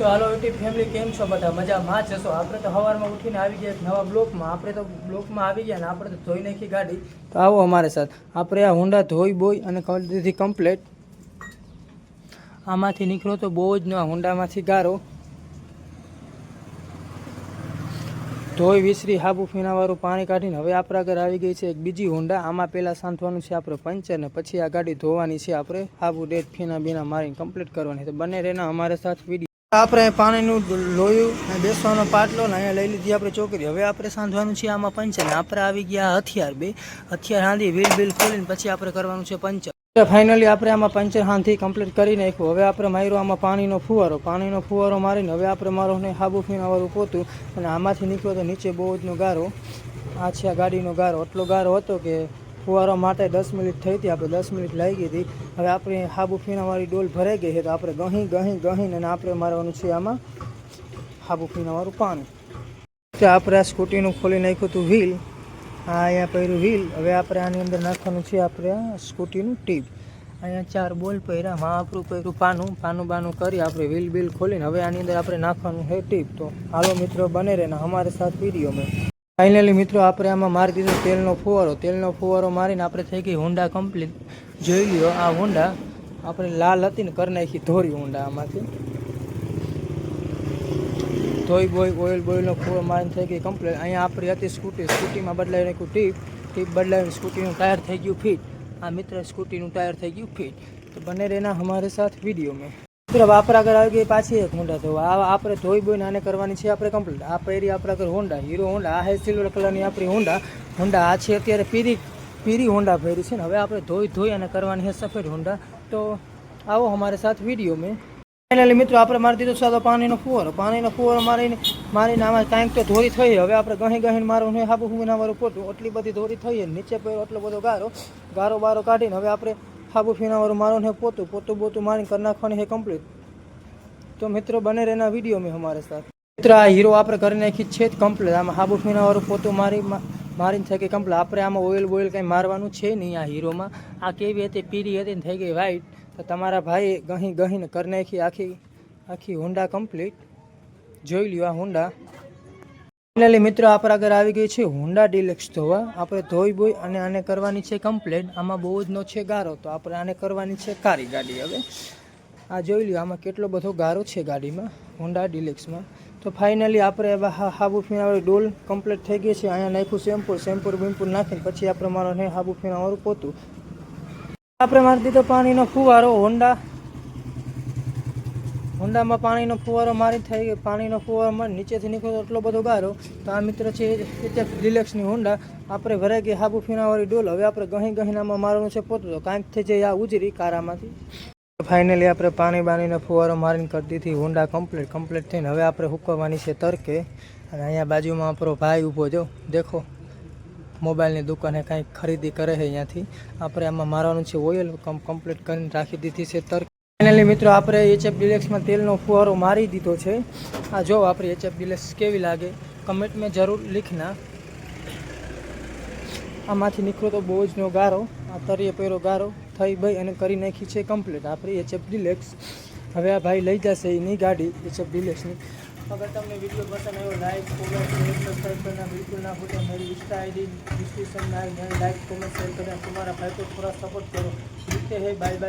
તો હાલો YouTube family કેમ છો બધા? મજામાં જશો આપણે તો સવારમાં ઉઠીને આવી ગયા નવા બ્લોકમાં. આપણે તો બ્લોકમાં આવી ગયા ને આપણે તો ધોઈ નાખી ગાડી. તો આવો અમારે સાથ. આપણે આ હોન્ડા ધોઈ બોઈ અને કરી કમ્પ્લેટ આમાંથી નીકળો તો બહુ જ ન હોન્ડામાંથી ગારો. ધોઈ વિસરી હાબુ ફીણાવાળું પાણી કાઢીને હવે આપણા ઘર આવી ગઈ છે એક બીજી હોન્ડા આમાં પહેલાં સાંધવાનું છે આપણે પંચર ને પછી આ ગાડી ધોવાની છે આપણે. હાબુ ડેટ ફીણા બીના મારીને કમ્પ્લીટ કરવાની તો બંને રહેના અમારે સાથ વીડિયો. આપણે પાણીનું લોયું બેસવાનો પાટલો ને અહીંયા લઈ લીધી આપણે ચોકરી હવે આપણે સાંધવાનું છે આમાં પંચર ને આપણે આવી ગયા હથિયાર બે. હથિયાર હાંધી વ્હીલ બિલ ખોલીને પછી આપણે કરવાનું છે પંચર. ફાઇનલી આપણે આમાં પંચર હાંધી કમ્પ્લીટ કરી નાખ્યું. હવે આપણે માર્યો આમાં પાણીનો ફુવારો. પાણીનો ફુવારો મારીને હવે આપણે મારો ને હાબુ ફીણાવાળું પોતું અને આમાંથી નીકળ્યો તો નીચે બહુ જનો ગારો. આ છે ગાડીનો ગારો. એટલો ગારો હતો કે ફુવારો માટે દસ મિનિટ થઈ હતી, આપણે દસ મિનિટ લાગી હતી. હવે આપણે હાબુ ફીણાવાળી ડોલ ભરાઈ ગઈ છે, તો આપણે ગહીં ગહીં ગહીને અને આપણે મારવાનું છે આમાં હાબુ ફીણાવાળું પાણી. તો આપણે આ સ્કૂટીનું ખોલી નાખ્યું હતું વ્હીલ. આ અહીંયા પહેર્યું વ્હીલ. હવે આપણે આની અંદર નાખવાનું છે આપણે આ સ્કૂટીનું ટીપ. અહીંયા ચાર બોલ પહેર્યા હા આપણું પહેર્યું, પાનું પાનું, બાનું કરી આપણે વ્હીલ બિલ ખોલીને હવે આની અંદર આપણે નાખવાનું છે ટીપ. તો હાલો મિત્રો, બને રહે ને અમારે સાથ વીડિયો મેં ફાઇનલી મિત્રો, આપણે આમાં મારી દીધો તેલનો ફુવારો. તેલનો ફુવારો મારીને આપણે થઈ ગઈ હોન્ડા કમ્પ્લીટ જોઈ લ્યો, આ હોન્ડા આપણે લાલ હતી ને, કરી નાખી ધોરી હોન્ડા આમાંથી. ધોઈ બોઈ, ઓઇલ બોઇલનો ફુવારો મારીને થઈ ગઈ કમ્પ્લીટ અહીંયા આપણી હતી સ્કૂટી. સ્કૂટીમાં બદલાવી નાખ્યું ટીપ. ટીપ બદલાવીને સ્કૂટીનું ટાયર થઈ ગયું ફિટ. આ મિત્ર સ્કૂટીનું ટાયર થઈ ગયું ફિટ. તો બને રહેના અમારે સાથ વીડિયો મેં આપણા આગળ આવી ગઈ પાછી એક હોન્ડા તો આ આપણે ધોઈ બોઈને આને કરવાની છે આપણે કમ્પ્લીટ આ પહેરી આપણા આગળ હોન્ડા હીરો હોન્ડા આ હે સિલ્વર કલરની આપણી હોન્ડા હોન્ડા આ છે અત્યારે પીરી પીરી હોન્ડા પહેરી છે ને હવે આપણે ધોઈ ધોઈ અને કરવાની છે સફેદ હોન્ડા તો આવો અમારે સાથ વીડિયો મેં. ફાઇનલી મિત્રો આપણે મારી દીધો સાદો પાણીનો ફુવારો. પાણીનો ફુવારો મારીને મારીને આમાં કાંઈક તો ધોરી થઈ. હવે આપણે ગહી ગહીને મારું ને હાબુ હુબુના મારું પોતું. એટલી બધી ધોરી થઈ નીચે પડ્યો, એટલો બધો ગારો. ગારો બારો કાઢીને હવે આપણે હાબુ ફીનાવાળું મારું ને પોતું પોતું બોતું મારીને કરી નાખવાની હે કમ્પ્લીટ તો મિત્રો બને રહેના વીડિયો મેં અમારે સાથ. મિત્રો આ હીરો આપણે કરી નાખી છે જ કમ્પ્લીટ આમાં હાબુ ફીનાવાળું પોતું મારી મારીને થઈ ગઈ કમ્પ્લીટ આપણે આમાં ઓઇલ બોઇલ કંઈ મારવાનું છે નહીં આ હીરોમાં આ કેવી હતી, પીરી હતી ને થઈ ગઈ વ્હાઈટ તો તમારા ભાઈ ગહીં ગહીને કરી નાખી આખી આખી હોન્ડા કમ્પ્લીટ જોઈ લ્યો આ હોન્ડા ફાઇનલી મિત્રો, આપણા આગળ આવી ગઈ છે હોન્ડા ડિલેક્સ ધોવા આપણે ધોઈ બોઈ અને આને કરવાની છે કમ્પ્લેટ આમાં બહુ જ નો છે ગારો, તો આપણે આને કરવાની છે કારી ગાડી હવે. આ જોઈ લ્યો, આમાં કેટલો બધો ગારો છે ગાડીમાં હોન્ડા ડિલેક્સમાં તો ફાઇનલી આપણે હાબુ ફીણાવાળી ડોલ કમ્પ્લીટ થઈ ગઈ છે. અહીંયા નાખ્યું શેમ્પૂ શેમ્પૂ બિમ્પૂ નાખીને પછી આપણે મારો ને હાબુ ફીણાવાળું પોતું. આપણે મારી દીધો પાણીનો ફુવારો હોન્ડા હોન્ડામાં પાણીનો ફુવારો મારી થઈ પાણીનો ફુવારો મારી નીચેથી નીકળ્યો એટલો બધો ગારો. તો આ મિત્ર છે એટલે ડિલેક્સની હોન્ડા. આપણે ભરાઈ ગઈ હાબુ ફીણાવાળી ડોલ. હવે આપણે ગહી ગહીનામાં મારવાનું છે પોતું. તો કાંઈક થઈ જાય આ ઉજરી કારામાંથી. ફાઇનલી આપણે પાણી બાણીનો ફુવારો મારીને કરી દીધી. હોન્ડા કમ્પ્લીટ કમ્પ્લીટ થઈને હવે આપણે હુકવવાની છે તરકે અને અહીંયા બાજુમાં આપણો ભાઈ ઊભો જો. દેખો, મોબાઈલની દુકાને કાંઈક ખરીદી કરે છે અહીંયાથી. આપણે આમાં મારવાનું છે ઓઇલ. કમ્પ્લીટ કરીને રાખી દીધી છે તરકે ફાઇનલી મિત્રો, આપણે એચએફ ડિલેક્સમાં તેલનો ફુવારો મારી દીધો છે. આ જો આપણી એચએફ ડિલેક્સ કેવી લાગે કમેન્ટ મેં જરૂર લીખના. આમાંથી નીકળો તો બહુ જનો ગારો, આ તરીએ પહેરો ગારો, થઈ ભાઈ અને કરી નાખી છે કમ્પ્લીટ આપણી એચએફ ડિલેક્સ હવે આ ભાઈ લઈ જશે એની ગાડી એચએફ ડિલેક્સની અગર તમને વીડિયો પસંદ આવ્યો લાઈક કોમેન્ટ સબસ્ક્રાઈબ કરના બિલકુલ ના ભૂલો. મારી insta ID description like comment share કરના તમારા ભાઈ તો થોડા સપોર્ટ કરો. જીતે હે બાય બાય